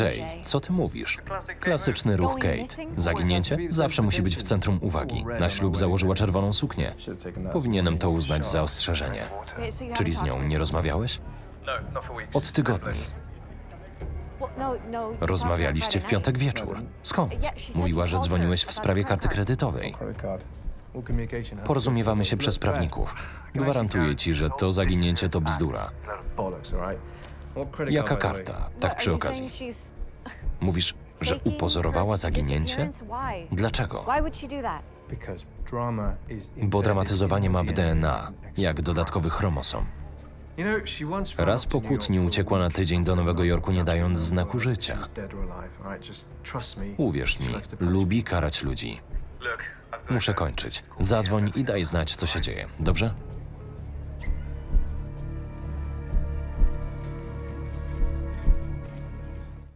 Jay, co ty mówisz? Klasyczny ruch Kate. Zaginięcie zawsze musi być w centrum uwagi. Na ślub założyła czerwoną suknię. Powinienem to uznać za ostrzeżenie. Czyli z nią nie rozmawiałeś? Od tygodni. Rozmawialiście w piątek wieczór. Skąd? Mówiła, że dzwoniłeś w sprawie karty kredytowej. Porozumiewamy się przez prawników. Gwarantuję ci, że to zaginięcie to bzdura. Jaka karta? Tak przy okazji. Mówisz, że upozorowała zaginięcie? Dlaczego? Bo dramatyzowanie ma w DNA, jak dodatkowy chromosom. Raz po kłótni uciekła na tydzień do Nowego Jorku, nie dając znaku życia. Uwierz mi, lubi karać ludzi. Muszę kończyć. Zadzwoń i daj znać, co się dzieje. Dobrze?